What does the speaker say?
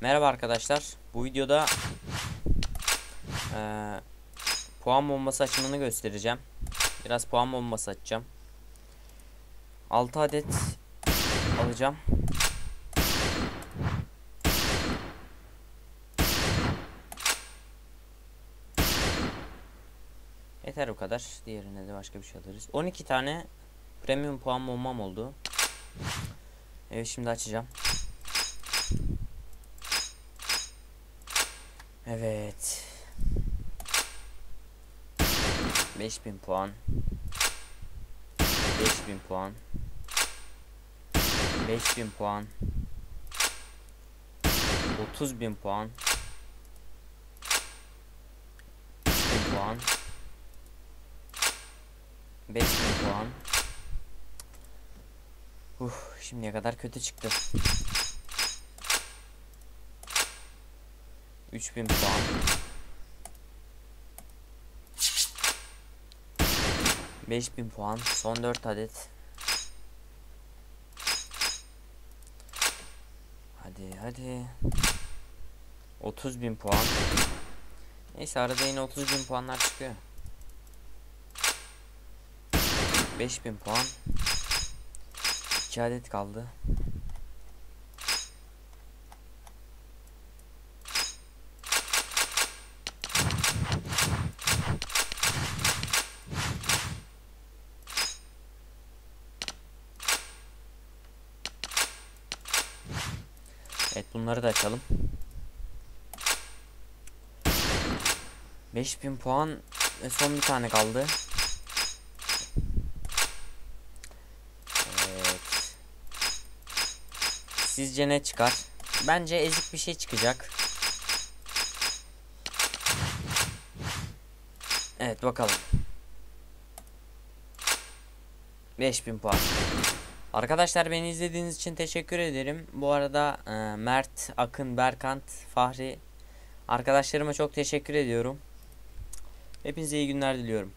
Merhaba arkadaşlar. Bu videoda eee, puan bombası açımını göstereceğim. Biraz puan bombası açacağım. 6 adet alacağım. Yeter bu kadar. Diğerine de başka bir şey alırız. 12 tane premium puan bombam oldu. Evet şimdi açacağım. Evet. 5000 puan. 5000 puan. 5000 puan. 30000 puan. 3000 puan. 5000 puan. Uf, şimdiye kadar kötü çıktı. 3000 puan. Beş bin puan. Son 4 adet. Hadi hadi. 30 bin puan. Neyse arada yine 30 bin puanlar çıkıyor. 5000 puan. 2 adet kaldı. Evet bunları da açalım. 5000 puan ve son bir tane kaldı. Evet. Sizce ne çıkar? Bence ezik bir şey çıkacak. Evet bakalım. 5000 puan. Arkadaşlar beni izlediğiniz için teşekkür ederim. Bu arada e, Mert, Akın, Berkant, Fahri arkadaşlarıma çok teşekkür ediyorum. Hepinize iyi günler diliyorum.